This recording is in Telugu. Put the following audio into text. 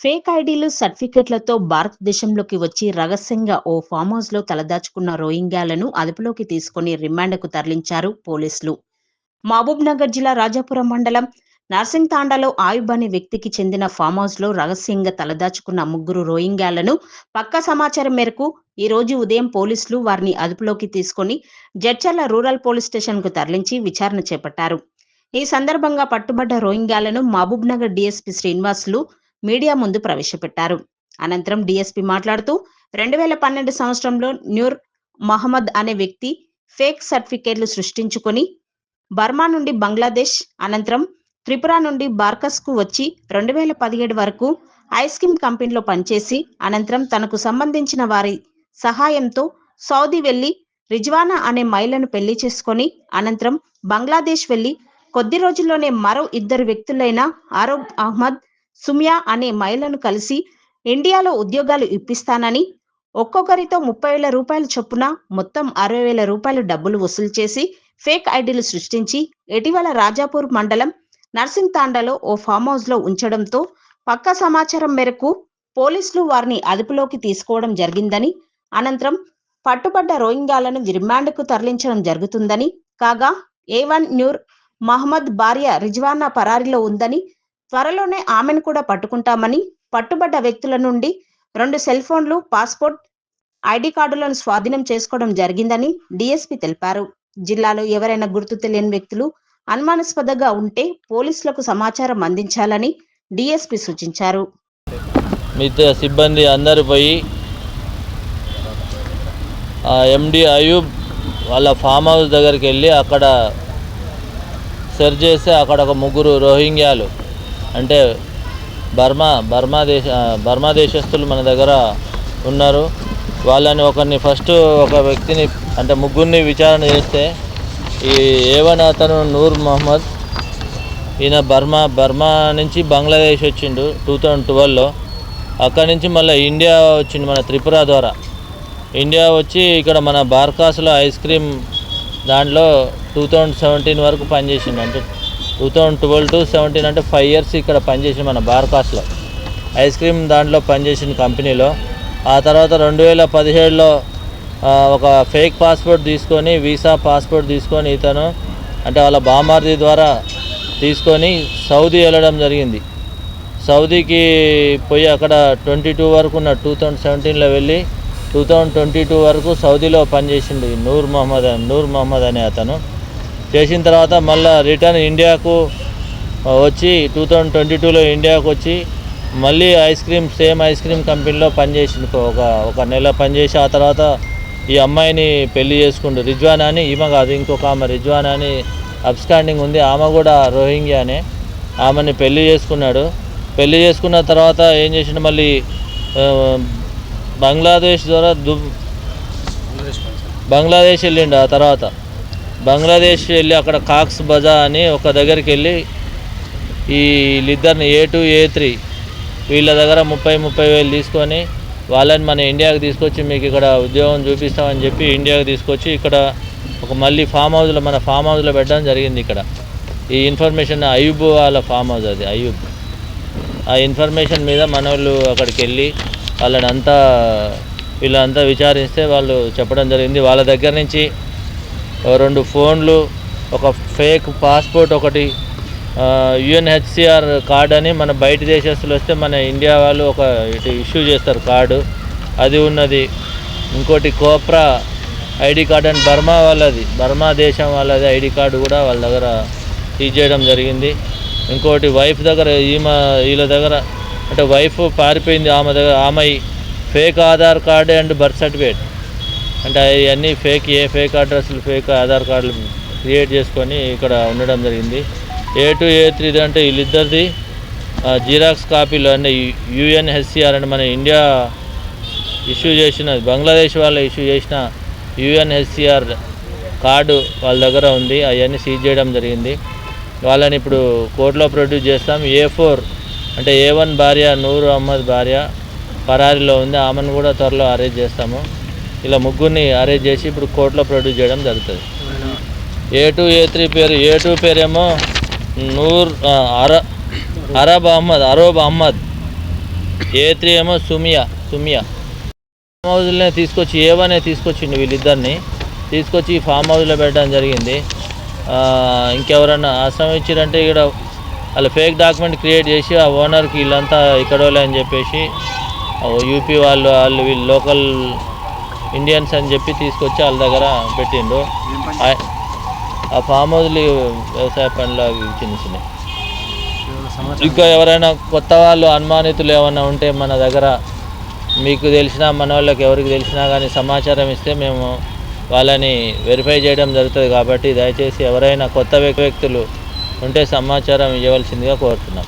ఫేక్ ఐడీలు సర్టిఫికెట్లతో భారతదేశంలోకి వచ్చి రహస్యంగా ఓ ఫామ్ హౌస్లో తలదాచుకున్న రోహింగ్యాలను అదుపులోకి తీసుకుని రిమాండ్కు తరలించారు పోలీసులు. మహబూబ్ నగర్ జిల్లా రాజాపురం మండలం నర్సింగ్ తాండాలో ఆయుబ్ అనే వ్యక్తికి చెందిన ఫామ్ హౌస్లో రహస్యంగా తలదాచుకున్న ముగ్గురు రోహింగ్యాలను పక్క సమాచారం మేరకు ఈ రోజు ఉదయం పోలీసులు వారిని అదుపులోకి తీసుకొని జడ్చర్ల రూరల్ పోలీస్ స్టేషన్కు తరలించి విచారణ చేపట్టారు. ఈ సందర్భంగా పట్టుబడ్డ రోహింగ్యాలను మహబూబ్ నగర్ డిఎస్పీ శ్రీనివాసులు మీడియా ముందు ప్రవేశపెట్టారు. అనంతరం డీఎస్పీ మాట్లాడుతూ రెండు వేల పన్నెండు సంవత్సరంలో న్యూర్ మహమ్మద్ అనే వ్యక్తి ఫేక్ సర్టిఫికేట్లు సృష్టించుకొని బర్మా నుండి బంగ్లాదేశ్ అనంతరం త్రిపుర నుండి బార్కస్కు వచ్చి రెండు వేల పదిహేడు వరకు ఐస్ క్రీమ్ కంపెనీలో పనిచేసి అనంతరం తనకు సంబంధించిన వారి సహాయంతో సౌదీ వెళ్ళి రిజ్వానా అనే మహిళను పెళ్ళి చేసుకొని అనంతరం బంగ్లాదేశ్ వెళ్ళి కొద్ది రోజుల్లోనే మరో ఇద్దరు వ్యక్తులైన ఆరోబ్ అహ్మద్ సుమియా అనే మహిళను కలిసి ఇండియాలో ఉద్యోగాలు ఇప్పిస్తానని ఒక్కొక్కరితో ముప్పై వేల రూపాయల చొప్పున మొత్తం అరవై వేల రూపాయలు డబ్బులు వసూలు చేసి ఫేక్ ఐడీలు సృష్టించి ఇటీవల రాజాపూర్ మండలం నర్సింగ్ తాండాలో ఓ ఫామ్ హౌస్లో ఉంచడంతో పక్క సమాచారం మేరకు పోలీసులు వారిని అదుపులోకి తీసుకోవడం జరిగిందని అనంతరం పట్టుబడ్డ రోహింగ్యాలను రిమాండ్కు తరలించడం జరుగుతుందని కాగా ఏ వన్ న్యూర్ మహమ్మద్ భార్య రిజ్వానా పరారిలో ఉందని త్వరలోనే ఆమెను కూడా పట్టుకుంటామని పట్టుబడ్డ వ్యక్తుల నుండి రెండు సెల్ ఫోన్లు పాస్పోర్ట్ ఐడి కార్డులను స్వాధీనం చేసుకోవడం జరిగిందని డీఎస్పీ తెలిపారు. జిల్లాలో ఎవరైనా గుర్తు తెలియని వ్యక్తులు అనుమానాస్పదంగా ఉంటే పోలీసులకు సమాచారం అందించాలని డీఎస్పీ సూచించారు. మిగతా సిబ్బంది అందరూ పోయి ఎండి అయూబ్ వాళ్ళ ఫామ్ హౌస్ దగ్గరికి వెళ్ళి అక్కడ సెర్చ్ చేస్తే అక్కడ ఒక ముగ్గురు రోహింగ్యాలు అంటే బర్మా బర్మా దేశ బర్మా దేశస్తులు మన దగ్గర ఉన్నారు. వాళ్ళని ఒకరిని ఫస్ట్ ఒక వ్యక్తిని అంటే ముగ్గురిని విచారణ చేస్తే ఈ ఏవన్ అతను నూర్ మహమ్మద్ ఈయన బర్మా బర్మా నుంచి బంగ్లాదేశ్ వచ్చిండు టూ థౌజండ్ ట్వెల్వ్లో. అక్కడి నుంచి మళ్ళీ ఇండియా వచ్చిండు మన త్రిపుర ద్వారా. ఇండియా వచ్చి ఇక్కడ మన బార్కాస్లో ఐస్ క్రీమ్ దాంట్లో టూ థౌజండ్ సెవెంటీన్ వరకు పనిచేసిండు. అంటే two thousand twelve to seventeen అంటే ఫైవ్ ఇయర్స్ ఇక్కడ పనిచేసిన మన బార్కాస్లో ఐస్ క్రీమ్ దాంట్లో పనిచేసిన కంపెనీలో. ఆ తర్వాత రెండు వేల పదిహేడులో ఒక ఫేక్ పాస్పోర్ట్ తీసుకొని వీసా పాస్పోర్ట్ తీసుకొని ఇతను అంటే వాళ్ళ బామార్ది ద్వారా తీసుకొని సౌదీ వెళ్ళడం జరిగింది. సౌదీకి పోయి అక్కడ ట్వంటీ టూ వరకు ఉన్న టూ థౌజండ్ సెవెంటీన్లో వెళ్ళి టూ థౌజండ్ ట్వంటీ టూ వరకు సౌదీలో పనిచేసిండు నూర్ మహమ్మద్ అని- నూర్ మహమ్మద్ అనే అతను. చేసిన తర్వాత మళ్ళీ రిటర్న్ ఇండియాకు వచ్చి టూ థౌజండ్ ట్వంటీ టూలో ఇండియాకు వచ్చి మళ్ళీ ice cream same ice cream కంపెనీలో పనిచేసిండు ఒక ఒక నెల పనిచేసి ఆ తర్వాత ఈ అమ్మాయిని పెళ్ళి చేసుకుండు. రిజ్వానా అని ఈమె కాదు ఇంకొక ఆమె రిజ్వానా అని అబ్స్టాండింగ్ ఉంది. ఆమె కూడా రోహింగ్యానే. ఆమెని పెళ్ళి చేసుకున్నాడు. పెళ్ళి చేసుకున్న తర్వాత ఏం చేసిండు మళ్ళీ బంగ్లాదేశ్ ద్వారా దు బంగ్లాదేశ్ వెళ్ళిండు ఆ తర్వాత. బంగ్లాదేశ్ వెళ్ళి అక్కడ కాక్స్ బజా అని ఒక దగ్గరికి వెళ్ళి ఈ వీళ్ళిద్దరిని ఏ టూ ఏ త్రీ వీళ్ళ దగ్గర ముప్పై ముప్పై వేలు తీసుకొని వాళ్ళని మన ఇండియాకి తీసుకొచ్చి మీకు ఇక్కడ ఉద్యోగం చూపిస్తామని చెప్పి ఇండియాకి తీసుకొచ్చి ఇక్కడ ఒక మళ్ళీ ఫామ్ హౌస్లో మన ఫామ్ హౌస్లో పెట్టడం జరిగింది ఇక్కడ. ఈ ఇన్ఫర్మేషన్ అయూబ్ వాళ్ళ ఫామ్ హౌస్ అది అయూబ్ ఆ ఇన్ఫర్మేషన్ మీద మన వాళ్ళు అక్కడికి వెళ్ళి వాళ్ళని అంతా వీళ్ళంతా విచారిస్తే వాళ్ళు చెప్పడం జరిగింది. వాళ్ళ దగ్గర నుంచి రెండు ఫోన్లు ఒక ఫేక్ పాస్పోర్ట్ ఒకటి యుఎన్హెచ్సిఆర్ కార్డ్ అని మన బయట దేశస్తులు వస్తే మన ఇండియా వాళ్ళు ఒక ఇటు ఇష్యూ చేస్తారు కార్డు. అది ఉన్నది. ఇంకోటి కోప్రా ఐడి కార్డ్ అని బర్మా వాళ్ళది బర్మా దేశం వాళ్ళది ఐడి కార్డు కూడా వాళ్ళ దగ్గర తీసేయడం జరిగింది. ఇంకోటి వైఫ్ దగ్గర ఈమె వీళ్ళ దగ్గర అంటే వైఫ్ పారిపోయింది ఆమె దగ్గర ఆమె fake Aadhaar card and birth certificate. అంటే అవన్నీ ఫేక్ ఏ ఫేక్ అడ్రస్లు ఫేక్ ఆధార్ కార్డులు క్రియేట్ చేసుకొని ఇక్కడ ఉండడం జరిగింది. ఏ టు ఏ త్రీ అంటే వీళ్ళిద్దరిది జిరాక్స్ కాపీలు అంటే యుఎన్హెచ్సిఆర్ అంటే మన ఇండియా ఇష్యూ చేసిన బంగ్లాదేశ్ వాళ్ళు ఇష్యూ చేసిన యుఎన్హెచ్సిఆర్ కార్డు వాళ్ళ దగ్గర ఉంది. అవన్నీ సీజ్ చేయడం జరిగింది. వాళ్ళని ఇప్పుడు కోర్టులో ప్రొడ్యూస్ చేస్తాం. ఏ ఫోర్ అంటే ఏ వన్ భార్య నూరు అహ్మద్ భార్య పరారీలో ఉంది. ఆమెను కూడా త్వరలో అరెస్ట్ చేస్తాము. ఇలా ముగ్గురిని అరేంజ్ చేసి ఇప్పుడు కోర్టులో ప్రొడ్యూస్ చేయడం జరుగుతుంది. ఏ టూ ఏ త్రీ పేరు ఏ టూ పేరేమో నూర్ అర అరబ్ అహ్మద్ అరోబ్ అహ్మద్. ఏ త్రీ ఏమో సుమియా సుమియా. ఫామ్ హౌస్లోనే తీసుకొచ్చి ఏవనే తీసుకొచ్చిండు వీళ్ళిద్దరిని. తీసుకొచ్చి ఫామ్ హౌస్లో పెట్టడం జరిగింది. ఇంకెవరన్నా ఆశ్రమం ఇచ్చారంటే ఇక్కడ వాళ్ళ ఫేక్ డాక్యుమెంట్ క్రియేట్ చేసి ఆ ఓనర్కి వీళ్ళంతా ఇక్కడ అని చెప్పేసి యూపీ వాళ్ళు వాళ్ళు వీళ్ళు లోకల్ ఇండియన్స్ అని చెప్పి తీసుకొచ్చి వాళ్ళ దగ్గర పెట్టిండు ఆ- ఫామ్ హౌస్లు వ్యవసాయ పనులు చిన్న చిన్న ఇంకా ఎవరైనా కొత్త వాళ్ళు అనుమానితులు ఏమైనా ఉంటే మన దగ్గర మీకు తెలిసినా మన వాళ్ళకి ఎవరికి తెలిసినా కానీ సమాచారం ఇస్తే మేము వాళ్ళని వెరిఫై చేయడం జరుగుతుంది కాబట్టి దయచేసి ఎవరైనా కొత్త వ్యక్తులు ఉంటే సమాచారం ఇవ్వవలసిందిగా కోరుతున్నాం.